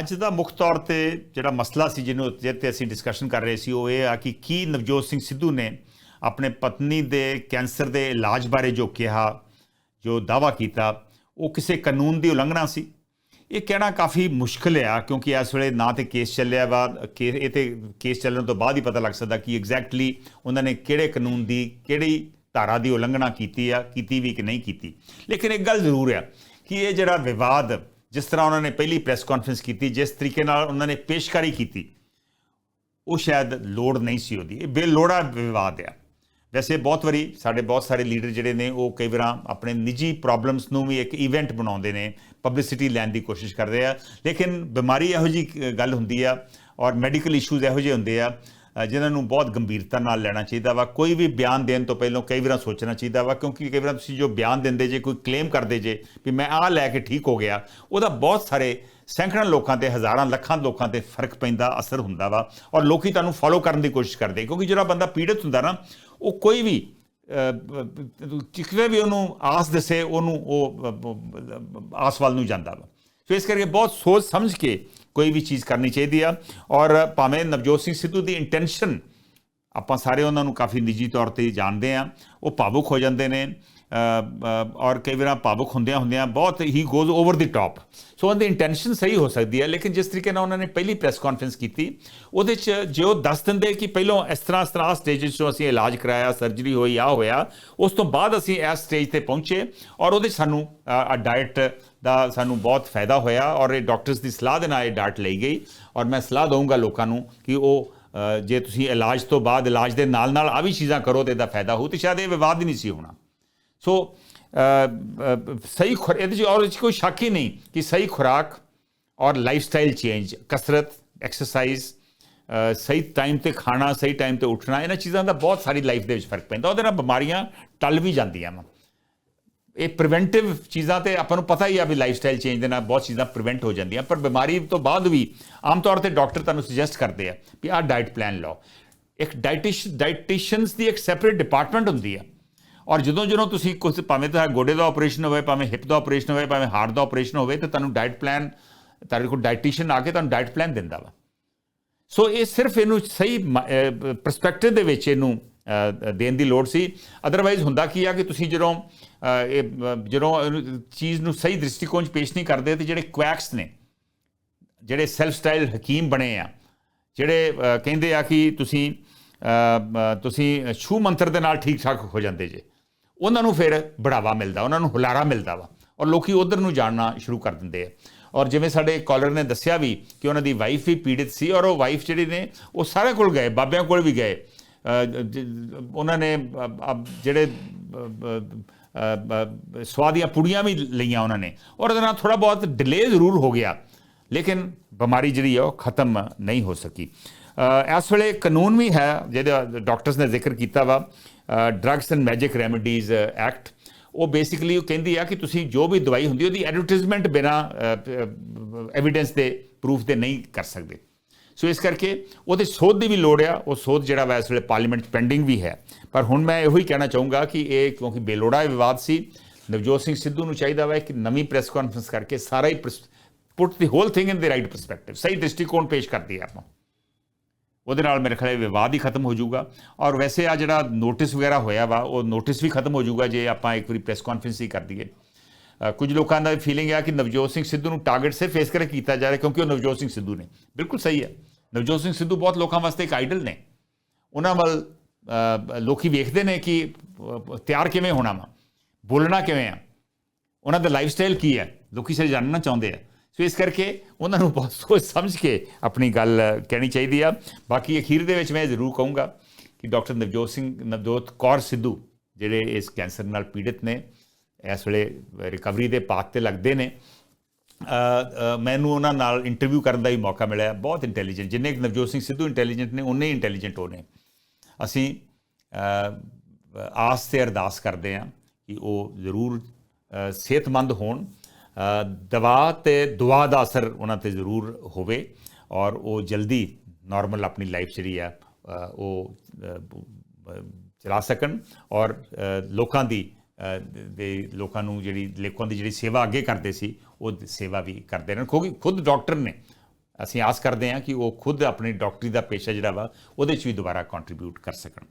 ਅੱਜ ਦਾ ਮੁੱਖ ਤੌਰ ਤੇ ਜਿਹੜਾ ਮਸਲਾ ਸੀ ਜਿਹਨੂੰ ਜਿਹਦੇ ਤੇ ਅਸੀਂ ਡਿਸਕਸ਼ਨ ਕਰ ਰਹੇ ਸੀ, ਉਹ ਇਹ ਆ ਕਿ ਕੀ ਨਵਜੋਤ ਸਿੰਘ ਸਿੱਧੂ ਨੇ ਆਪਣੇ ਪਤਨੀ ਦੇ ਕੈਂਸਰ ਦੇ ਇਲਾਜ ਬਾਰੇ ਜੋ ਕਿਹਾ, ਜੋ ਦਾਵਾ ਕੀਤਾ, ਉਹ ਕਿਸੇ ਕਾਨੂੰਨ ਦੀ ਉਲੰਘਣਾ ਸੀ। ਇਹ ਕਹਿਣਾ ਕਾਫੀ ਮੁਸ਼ਕਲ ਆ, ਕਿਉਂਕਿ ਇਸ ਵੇਲੇ ਨਾ ਤੇ ਕੇਸ ਚੱਲਿਆ ਵਾ, ਕਿ ਇਹ ਤੇ ਕੇਸ ਚੱਲਣ ਤੋਂ ਬਾਅਦ ਹੀ ਪਤਾ ਲੱਗ ਸਕਦਾ ਕਿ ਐਗਜ਼ੈਕਟਲੀ ਉਹਨਾਂ ਨੇ ਕਿਹੜੇ ਕਾਨੂੰਨ ਦੀ, ਕਿਹੜੀ ਧਾਰਾ ਦੀ ਉਲੰਘਣਾ ਕੀਤੀ ਆ, ਕੀਤੀ ਵੀ ਕਿ ਨਹੀਂ ਕੀਤੀ। ਲੇਕਿਨ ਇੱਕ ਗੱਲ ਜ਼ਰੂਰ ਆ ਕਿ ਇਹ ਜਿਹੜਾ ਵਿਵਾਦ ਜਿਸ ਤਰ੍ਹਾਂ ਉਹਨਾਂ ਨੇ ਪਹਿਲੀ ਪ੍ਰੈਸ ਕਾਨਫਰੰਸ ਕੀਤੀ, ਜਿਸ ਤਰੀਕੇ ਨਾਲ ਉਹਨਾਂ ਨੇ ਪੇਸ਼ਕਾਰੀ ਕੀਤੀ, ਉਹ ਸ਼ਾਇਦ ਲੋੜ ਨਹੀਂ ਸੀ ਉਹਦੀ। ਇਹ ਬੇਲੋੜਾ ਵਿਵਾਦ ਆ। ਵੈਸੇ ਬਹੁਤ ਵਾਰੀ ਸਾਡੇ ਬਹੁਤ ਸਾਰੇ ਲੀਡਰ ਜਿਹੜੇ ਨੇ, ਉਹ ਕਈ ਵਾਰਾਂ ਆਪਣੇ ਨਿੱਜੀ ਪ੍ਰੋਬਲਮਸ ਨੂੰ ਵੀ ਇੱਕ ਇਵੈਂਟ ਬਣਾਉਂਦੇ ਨੇ ਪਬਲਿਸਿਟੀ ਲੈਣ ਦੀ ਕੋਸ਼ਿਸ਼ ਕਰਦੇ ਆ। ਲੇਕਿਨ ਬਿਮਾਰੀ ਇਹੋ ਜੀ ਗੱਲ ਹੁੰਦੀ ਆ ਔਰ ਮੈਡੀਕਲ ਇਸ਼ੂਜ਼ ਇਹੋ ਜਿਹੇ ਹੁੰਦੇ ਆ ਜਿਨ੍ਹਾਂ ਨੂੰ ਬਹੁਤ ਗੰਭੀਰਤਾ ਨਾਲ ਲੈਣਾ ਚਾਹੀਦਾ ਵਾ। ਕੋਈ ਵੀ ਬਿਆਨ ਦੇਣ ਤੋਂ ਪਹਿਲਾਂ ਕਈ ਵਾਰ ਸੋਚਣਾ ਚਾਹੀਦਾ ਵਾ, ਕਿਉਂਕਿ ਕਈ ਵਾਰ ਤੁਸੀਂ ਜੋ ਬਿਆਨ ਦਿੰਦੇ ਜੇ, ਕੋਈ ਕਲੇਮ ਕਰਦੇ ਜੇ ਵੀ ਮੈਂ ਆਹ ਲੈ ਕੇ ਠੀਕ ਹੋ ਗਿਆ, ਉਹਦਾ ਬਹੁਤ ਸਾਰੇ ਸੈਂਕੜਾਂ ਲੋਕਾਂ ਤੇ, ਹਜ਼ਾਰਾਂ ਲੱਖਾਂ ਲੋਕਾਂ ਤੇ ਫ਼ਰਕ ਪੈਂਦਾ, ਅਸਰ ਹੁੰਦਾ ਵਾ ਔਰ ਲੋਕੀ ਤੁਹਾਨੂੰ ਫੋਲੋ ਕਰਨ ਦੀ ਕੋਸ਼ਿਸ਼ ਕਰਦੇ। ਕਿਉਂਕਿ ਜਿਹੜਾ ਬੰਦਾ ਪੀੜਤ ਹੁੰਦਾ ਨਾ, ਉਹ ਕੋਈ ਵੀ ਕਿਤੇ ਵੀ ਉਹਨੂੰ ਆਸ ਦੱਸੇ, ਉਹਨੂੰ ਉਹ ਆਸ ਵੱਲ ਨੂੰ ਜਾਂਦਾ ਵਾ। ਸੋ ਇਸ ਕਰਕੇ ਬਹੁਤ ਸੋਚ ਸਮਝ ਕੇ ਕੋਈ ਵੀ ਚੀਜ਼ ਕਰਨੀ ਚਾਹੀਦੀ ਆ। ਔਰ ਭਾਵੇਂ ਨਵਜੋਤ ਸਿੰਘ ਸਿੱਧੂ ਦੀ ਇੰਟੈਂਸ਼ਨ ਆਪਾਂ ਸਾਰੇ ਉਹਨਾਂ ਨੂੰ ਕਾਫੀ ਨਿੱਜੀ ਤੌਰ ਤੇ ਜਾਣਦੇ ਆ, ਉਹ ਭਾਵੁਕ ਹੋ ਜਾਂਦੇ ਨੇ। ਔਰ ਕਈ ਵਾਰ ਭਾਵੁਕ ਹੁੰਦਿਆਂ ਹੁੰਦਿਆਂ ਬਹੁਤ ਹੀ goes over the top so ਉਹਨਾਂ ਦੀ ਇੰਟੈਂਸ਼ਨ ਸਹੀ ਹੋ ਸਕਦੀ ਹੈ, ਲੇਕਿਨ ਜਿਸ ਤਰੀਕੇ ਨਾਲ ਉਹਨਾਂ ਨੇ ਪਹਿਲੀ ਪ੍ਰੈਸ ਕਾਨਫਰੰਸ ਕੀਤੀ, ਉਹਦੇ ਚ ਜੇ ਉਹ ਦੱਸ ਦਿੰਦੇ ਕਿ ਪਹਿਲਾਂ ਇਸ ਤਰ੍ਹਾਂ ਇਸ ਤਰ੍ਹਾਂ ਸਟੇਜ 'ਚੋਂ ਅਸੀਂ ਇਲਾਜ ਕਰਾਇਆ ਸਰਜਰੀ ਹੋਈ ਆ ਹੋਇਆ, ਉਸ ਤੋਂ ਬਾਅਦ ਅਸੀਂ ਇਸ ਸਟੇਜ ਤੇ ਪਹੁੰਚੇ ਔਰ ਉਹਦੇ 'ਚ ਸਾਨੂੰ ਆ ਡਾਈਟ ਦਾ ਸਾਨੂੰ ਬਹੁਤ ਫਾਇਦਾ ਹੋਇਆ ਔਰ ਇਹ ਡਾਕਟਰਸ ਦੀ ਸਲਾਹ ਦੇ ਨਾਲ ਇਹ ਡਾਈਟ ਲਈ ਗਈ ਔਰ ਮੈਂ ਸਲਾਹ ਦਊਂਗਾ ਲੋਕਾਂ ਨੂੰ ਕਿ ਉਹ ਜੇ ਤੁਸੀਂ ਇਲਾਜ ਤੋਂ ਬਾਅਦ ਇਲਾਜ ਦੇ ਨਾਲ ਨਾਲ ਆ ਵੀ ਚੀਜ਼ਾਂ ਕਰੋ ਤੇ ਇਹਦਾ ਫਾਇਦਾ ਹੋ ਤੇ ਸ਼ਾਇਦ ਇਹ ਵਿਵਾਦ ਹੀ ਨਹੀਂ ਸੀ ਹੋਣਾ। ਸੋ ਸਹੀ ਖੁਰ ਇਹਦੇ 'ਚ ਔਰ ਇਹ ਕੋਈ ਸ਼ੱਕ ਹੀ ਨਹੀਂ ਕਿ ਸਹੀ ਖੁਰਾਕ ਔਰ ਲਾਈਫ ਸਟਾਈਲ ਚੇਂਜ ਕਸਰਤ ਐਕਸਰਸਾਈਜ਼ ਸਹੀ ਟਾਈਮ ਤੇ ਖਾਣਾ ਸਹੀ ਟਾਈਮ ਤੇ ਉੱਠਣਾ ਇਹਨਾਂ ਚੀਜ਼ਾਂ ਦਾ ਬਹੁਤ ਸਾਰੀ ਲਾਈਫ ਦੇ ਵਿੱਚ ਫ਼ਰਕ ਪੈਂਦਾ ਉਹਦੇ ਨਾਲ ਬਿਮਾਰੀਆਂ ਟਲ ਵੀ ਜਾਂਦੀਆਂ ਵਾ ਇਹ ਪ੍ਰੀਵੈਂਟਿਵ ਚੀਜ਼ਾਂ ਤੇ ਆਪਾਂ ਨੂੰ ਪਤਾ ਹੀ ਆ ਵੀ ਲਾਈਫ ਸਟਾਈਲ ਚੇਂਜ ਦੇ ਨਾਲ ਬਹੁਤ ਚੀਜ਼ਾਂ ਪ੍ਰੀਵੈਂਟ ਹੋ ਜਾਂਦੀਆਂ ਪਰ ਬਿਮਾਰੀ ਤੋਂ ਬਾਅਦ ਵੀ ਆਮ ਤੌਰ ਤੇ ਡਾਕਟਰ ਤੁਹਾਨੂੰ ਸੁਜੈਸਟ ਕਰਦੇ ਆ ਵੀ ਆਹ ਡਾਈਟ ਪਲਾਨ ਲਓ ਇੱਕ ਡਾਈਟਿਸ਼ ਡਾਈਟਿਸ਼ੀਅਨਸ ਦੀ ਇੱਕ ਸੈਪਰੇਟ ਡਿਪਾਰਟਮੈਂਟ ਹੁੰਦੀ ਆ ਔਰ ਜਦੋਂ ਜਦੋਂ ਤੁਸੀਂ ਕੁਝ ਭਾਵੇਂ ਤਾਂ ਗੋਡੇ ਦਾ ਆਪਰੇਸ਼ਨ ਹੋਵੇ, ਭਾਵੇਂ ਹਿਪ ਦਾ ਆਪਰੇਸ਼ਨ ਹੋਵੇ, ਭਾਵੇਂ ਹਾਰਟ ਦਾ ਆਪਰੇਸ਼ਨ ਹੋਵੇ, ਤਾਂ ਤੁਹਾਨੂੰ ਡਾਈਟ ਪਲਾਨ ਤੁਹਾਡੇ ਕੋਲ ਡਾਈਟਿਸ਼ੀਅਨ ਆ ਕੇ ਤੁਹਾਨੂੰ ਡਾਈਟ ਪਲਾਨ ਦਿੰਦਾ ਵਾ। ਸੋ ਇਹ ਸਿਰਫ ਇਹਨੂੰ ਸਹੀ ਪਰਸਪੈਕਟਿਵ ਦੇ ਵਿੱਚ ਇਹਨੂੰ ਦੇਣ ਦੀ ਲੋੜ ਸੀ। ਅਦਰਵਾਈਜ਼ ਹੁੰਦਾ ਕੀ ਆ ਕਿ ਤੁਸੀਂ ਜਦੋਂ ਇਹ ਜਦੋਂ ਇਹਨੂੰ ਚੀਜ਼ ਨੂੰ ਸਹੀ ਦ੍ਰਿਸ਼ਟੀਕੋਣ 'ਚ ਪੇਸ਼ ਨਹੀਂ ਕਰਦੇ, ਤੇ ਜਿਹੜੇ ਕੁਐਕਸ ਨੇ, ਜਿਹੜੇ ਸੈਲਫ ਸਟਾਈਲ ਹਕੀਮ ਬਣੇ ਆ, ਜਿਹੜੇ ਕਹਿੰਦੇ ਆ ਕਿ ਤੁਸੀਂ ਤੁਸੀਂ ਛੂ ਮੰਤਰ ਦੇ ਨਾਲ ਠੀਕ ਠਾਕ ਹੋ ਜਾਂਦੇ ਜੇ। ਉਹਨਾਂ ਨੂੰ ਫਿਰ ਬੜਾਵਾ ਮਿਲਦਾ ਉਹਨਾਂ ਨੂੰ ਹੁਲਾਰਾ ਮਿਲਦਾ ਵਾ ਔਰ ਲੋਕੀ ਉਧਰ ਨੂੰ ਜਾਣਨਾ ਸ਼ੁਰੂ ਕਰ ਦਿੰਦੇ ਆ। ਔਰ ਜਿਵੇਂ ਸਾਡੇ ਕਾਲਰ ਨੇ ਦੱਸਿਆ ਵੀ ਕਿ ਉਹਨਾਂ ਦੀ ਵਾਈਫ ਵੀ ਪੀੜਿਤ ਸੀ ਔਰ ਉਹ ਵਾਈਫ ਜਿਹੜੀ ਨੇ ਉਹ ਸਾਰੇ ਕੋਲ ਗਏ ਬਾਬਿਆਂ ਕੋਲ ਵੀ ਗਏ। ਉਹਨਾਂ ਨੇ ਜਿਹੜੇ ਅ, ਅ, ਸਵਾਦੀਆਂ ਪੁੜੀਆਂ ਵੀ ਲਈਆਂ ਉਹਨਾਂ ਨੇ। ਔਰ ਉਹਦੇ ਨਾਲ ਥੋੜਾ ਬਹੁਤ ਡਿਲੇ ਜ਼ਰੂਰ ਹੋ ਗਿਆ ਲੇਕਿਨ ਬਿਮਾਰੀ ਜਿਹੜੀ ਹੈ ਉਹ ਖਤਮ ਨਹੀਂ ਹੋ ਸਕੀ। ਇਸ ਵੇਲੇ ਕਾਨੂੰਨ ਵੀ ਹੈ ਜਿਹਦੇ ਡਾਕਟਰਸ ਨੇ ਜ਼ਿਕਰ ਕੀਤਾ ਵਾ drugs and magic remedies act ਉਹ ਬੇਸਿਕਲੀ ਉਹ ਕਹਿੰਦੀ ਆ ਕਿ ਤੁਸੀਂ ਜੋ ਵੀ ਦਵਾਈ ਹੁੰਦੀ ਉਹਦੀ ਐਡਵਰਟਾਈਜ਼ਮੈਂਟ ਬਿਨਾ ਐਵੀਡੈਂਸ ਦੇ ਪ੍ਰੂਫ ਦੇ ਨਹੀਂ ਕਰ ਸਕਦੇ। ਸੋ ਇਸ ਕਰਕੇ ਉਹਦੇ ਸੋਧ ਦੀ ਵੀ ਲੋੜ ਆ, ਉਹ ਸੋਧ ਜਿਹੜਾ ਵਾ ਇਸ ਵੇਲੇ ਪਾਰਲੀਮੈਂਟ ਪੈਂਡਿੰਗ ਵੀ ਹੈ। ਪਰ ਹੁਣ ਮੈਂ ਇਹੋ ਹੀ ਕਹਿਣਾ ਚਾਹੂੰਗਾ ਕਿ ਇਹ ਕਿਉਂਕਿ ਬੇਲੋੜਾ ਵਿਵਾਦ ਸੀ, ਨਵਜੋਤ ਸਿੰਘ ਸਿੱਧੂ ਨੂੰ ਚਾਹੀਦਾ ਵਾ ਕਿ ਨਵੀਂ ਪ੍ਰੈਸ ਕਾਨਫਰੰਸ ਕਰਕੇ ਸਾਰਾ ਹੀ put the whole thing in the right perspective ਸਹੀ ਦ੍ਰਿਸ਼ਟੀਕੋਣ ਪੇਸ਼ ਕਰਦੀ ਹੈ ਆਪਾਂ। ਉਹਦੇ ਨਾਲ ਮੇਰੇ ਖਿਆਲ ਵਿਵਾਦ ਹੀ ਖਤਮ ਹੋ ਜਾਊਗਾ। ਔਰ ਵੈਸੇ ਆ ਜਿਹੜਾ ਨੋਟਿਸ ਵਗੈਰਾ ਹੋਇਆ ਵਾ ਉਹ ਨੋਟਿਸ ਵੀ ਖਤਮ ਹੋ ਜਾਊਗਾ ਜੇ ਆਪਾਂ ਇੱਕ ਵਾਰੀ ਪ੍ਰੈਸ ਕਾਨਫਰੰਸ ਹੀ ਕਰ ਦਈਏ। ਕੁਝ ਲੋਕਾਂ ਦਾ ਫੀਲਿੰਗ ਆ ਕਿ ਨਵਜੋਤ ਸਿੰਘ ਸਿੱਧੂ ਨੂੰ ਟਾਰਗੇਟ ਸਿਰਫ ਫੇਸ ਕਰਕੇ ਕੀਤਾ ਜਾ ਰਿਹਾ ਕਿਉਂਕਿ ਉਹ ਨਵਜੋਤ ਸਿੰਘ ਸਿੱਧੂ ਨੇ। ਬਿਲਕੁਲ ਸਹੀ ਹੈ। ਨਵਜੋਤ ਸਿੰਘ ਸਿੱਧੂ ਬਹੁਤ ਲੋਕਾਂ ਵਾਸਤੇ ਇੱਕ ਆਈਡਲ ਨੇ। ਉਹਨਾਂ ਵੱਲ ਅ, ਲੋਕੀ ਵੇਖਦੇ ਨੇ ਕਿ ਤਿਆਰ ਕਿਵੇਂ ਹੋਣਾ ਵਾ ਬੋਲਣਾ ਕਿਵੇਂ ਆ ਉਹਨਾਂ ਦਾ ਲਾਈਫ ਸਟਾਈਲ ਕੀ ਹੈ ਲੋਕੀ ਸਾਰੇ ਜਾਣਨਾ ਚਾਹੁੰਦੇ ਆ। ਸੋ ਇਸ ਕਰਕੇ ਉਹਨਾਂ ਨੂੰ ਬਹੁਤ ਸੋਚ ਸਮਝ ਕੇ ਆਪਣੀ ਗੱਲ ਕਹਿਣੀ ਚਾਹੀਦੀ ਆ। ਬਾਕੀ ਅਖੀਰ ਦੇ ਵਿੱਚ ਮੈਂ ਜ਼ਰੂਰ ਕਹੂੰਗਾ ਕਿ ਡਾਕਟਰ ਨਵਜੋਤ ਸਿੰਘ, ਨਵਜੋਤ ਕੌਰ ਸਿੱਧੂ ਜਿਹੜੇ ਇਸ ਕੈਂਸਰ ਨਾਲ ਪੀੜਿਤ ਨੇ, ਇਸ ਵੇਲੇ ਰਿਕਵਰੀ ਦੇ ਪਾਥ ਤੇ ਲੱਗਦੇ ਨੇ ਮੈਨੂੰ ਉਹਨਾਂ ਨਾਲ ਇੰਟਰਵਿਊ ਕਰਨ ਦਾ ਵੀ ਮੌਕਾ ਮਿਲਿਆ। ਬਹੁਤ ਇੰਟੈਲੀਜੈਂਟ, ਜਿੰਨੇ ਕੁ ਨਵਜੋਤ ਸਿੰਘ ਸਿੱਧੂ ਇੰਟੈਲੀਜੈਂਟ ਨੇ ਉਨੇ ਹੀ ਇੰਟੈਲੀਜੈਂਟ ਉਹ ਨੇ। ਅਸੀਂ ਆਸ ਤੇ ਅਰਦਾਸ ਕਰਦੇ ਹਾਂ ਕਿ ਉਹ ਜ਼ਰੂਰ ਸਿਹਤਮੰਦ ਹੋਣ। ਦਵਾ ਤੇ ਦੁਆ ਦਾ ਅਸਰ ਉਹਨਾਂ ਤੇ ਜ਼ਰੂਰ ਹੋਵੇ ਔਰ ਉਹ ਜਲਦੀ ਨਾਰਮਲ ਆਪਣੀ ਲਾਈਫ ਜਿਹੜੀ ਆ ਉਹ ਚਲਾ ਸਕਣ ਔਰ ਲੋਕਾਂ ਦੀ ਦੇ ਲੋਕਾਂ ਨੂੰ ਜਿਹੜੀ ਲੋਕਾਂ ਦੀ ਜਿਹੜੀ ਸੇਵਾ ਅੱਗੇ ਕਰਦੇ ਸੀ, ਉਹ ਸੇਵਾ ਵੀ ਕਰਦੇ ਰਹਿਣ। ਕਿਉਂਕਿ ਖੁਦ ਡਾਕਟਰ ਨੇ, ਅਸੀਂ ਆਸ ਕਰਦੇ ਹਾਂ ਕਿ ਉਹ ਖੁਦ ਆਪਣੀ ਡਾਕਟਰੀ ਦਾ ਪੇਸ਼ਾ ਜਿਹੜਾ ਵਾ, ਉਹਦੇ 'ਚ ਵੀ ਦੁਬਾਰਾ ਕੰਟਰੀਬਿਊਟ ਕਰ ਸਕਣ।